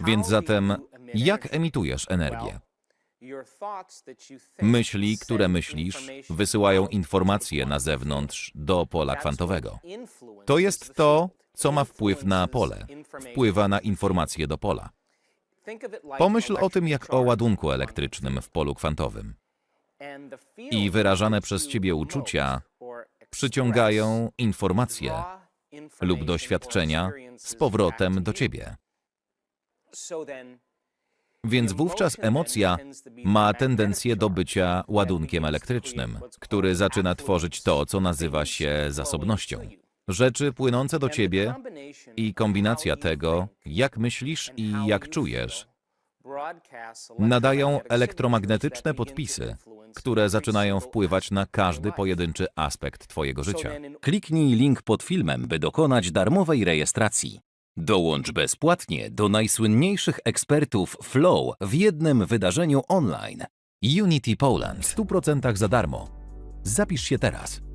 Więc zatem, jak emitujesz energię? Myśli, które myślisz, wysyłają informacje na zewnątrz do pola kwantowego. To jest to, co ma wpływ na pole, wpływa na informacje do pola. Pomyśl o tym jak o ładunku elektrycznym w polu kwantowym. I wyrażane przez ciebie uczucia przyciągają informacje lub doświadczenia z powrotem do ciebie. Więc wówczas emocja ma tendencję do bycia ładunkiem elektrycznym, który zaczyna tworzyć to, co nazywa się zasobnością. Rzeczy płynące do ciebie i kombinacja tego, jak myślisz i jak czujesz, nadają elektromagnetyczne podpisy, które zaczynają wpływać na każdy pojedynczy aspekt Twojego życia. Kliknij link pod filmem, by dokonać darmowej rejestracji. Dołącz bezpłatnie do najsłynniejszych ekspertów Flow w jednym wydarzeniu online. Unity Poland w 100% za darmo. Zapisz się teraz.